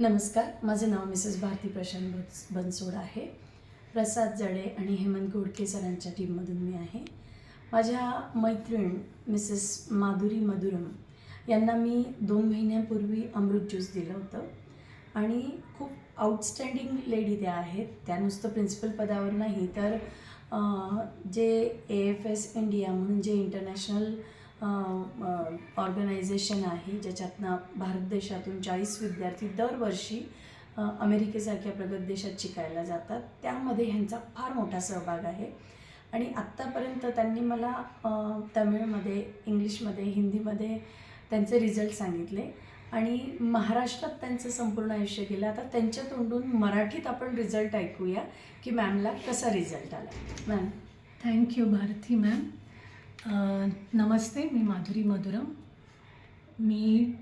नमस्कार माझं नाव मिसेस भारती प्रशांत बस बनसोड आहे. प्रसाद जडे आणि हेमंत गोडके सरांच्या टीममधून मी आहे. माझ्या मैत्रीण मिसेस माधुरी मधुरम यांना मी दोन महिन्यापूर्वी अमृत ज्यूस दिलं होतं. आणि खूप आउटस्टँडिंग लेडी त्या आहेत. त्या नुसतं प्रिन्सिपल पदावर नाही तर जे ए एफ एस इंडिया म्हणून जे इंटरनॅशनल ऑर्गनायझेशन आहे ज्याच्यातनं भारत देशातून चाळीस विद्यार्थी दरवर्षी अमेरिकेसारख्या प्रगत देशात शिकायला जातात. त्यामध्ये ह्यांचा फार मोठा सहभाग आहे. आणि आत्तापर्यंत त्यांनी मला तमिळमध्ये इंग्लिशमध्ये हिंदीमध्ये त्यांचे रिझल्ट सांगितले. आणि महाराष्ट्रात त्यांचं संपूर्ण आयुष्य गेलं. आता त्यांच्या तोंडून मराठीत आपण रिझल्ट ऐकूया की मॅमला कसा रिझल्ट आला? Ma'am thank you Bharati ma'am नमस्ते मी माधुरी मधुरम. मी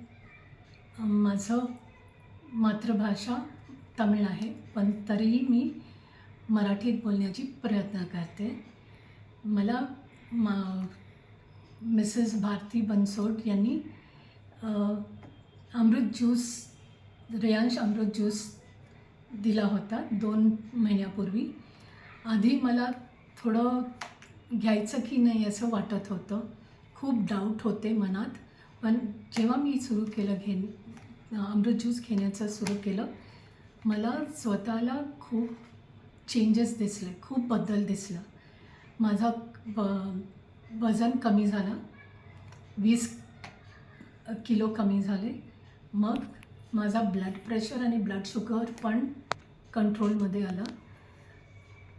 माझं मातृभाषा तमिळ आहे पण तरीही मी मराठीत बोलण्याची प्रयत्न करते. मला मा मिसेस भारती बनसोड यांनी अमृत ज्यूस रेयांश अमृत ज्यूस दिला होता दोन महिन्यापूर्वी. आधी मला थोडं घ्यायचं की नाही असं वाटत होतं. खूप डाऊट होते मनात. पण जेव्हा मी सुरू केलं घे अमृत ज्यूस घेण्याचं सुरू केलं मला स्वतःला खूप चेंजेस दिसले खूप बदल दिसला. माझा ब वजन कमी झालं. वीस किलो कमी झाले. मग माझा ब्लड प्रेशर आणि ब्लड शुगर पण कंट्रोलमध्ये आलं.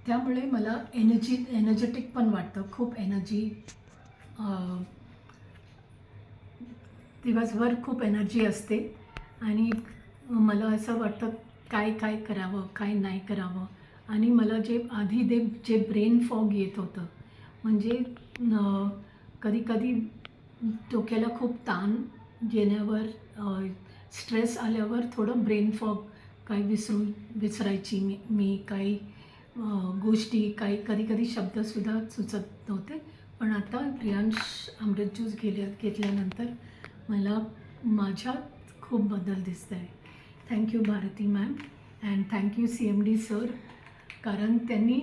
त्यामुळे मला एनर्जी एनर्जेटिक पण वाटतं. खूप एनर्जी दिवसभर खूप एनर्जी असते. आणि मला असं वाटतं काय काय करावं काय नाही करावं. आणि मला जे आधी दे जे ब्रेन फॉग येत होतं म्हणजे कधी कधी डोक्याला खूप ताण येण्यावर स्ट्रेस आल्यावर थोडं ब्रेन फॉग काही विसरून विसरायची मी मी काही गोष्टी काही कधी कधी शब्दसुद्धा सुचत नव्हते. पण आता रियांश अमृत ज्यूस गेल्या घेतल्यानंतर मला माझ्यात खूप बदल दिसत आहे thank you Bharati ma'am and thank you C M D sir कारण त्यांनी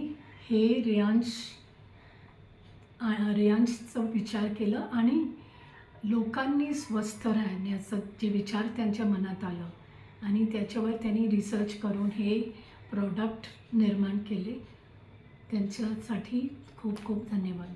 हे रियांश रियांशचं विचार केलं आणि लोकांनी स्वस्थ राहण्याचं जे विचार त्यांच्या मनात आलं. आणि त्याच्यावर त्यांनी रिसर्च करून हे प्रॉडक्ट निर्माण केले. त्यांच्यासाठी खूप खूप धन्यवाद.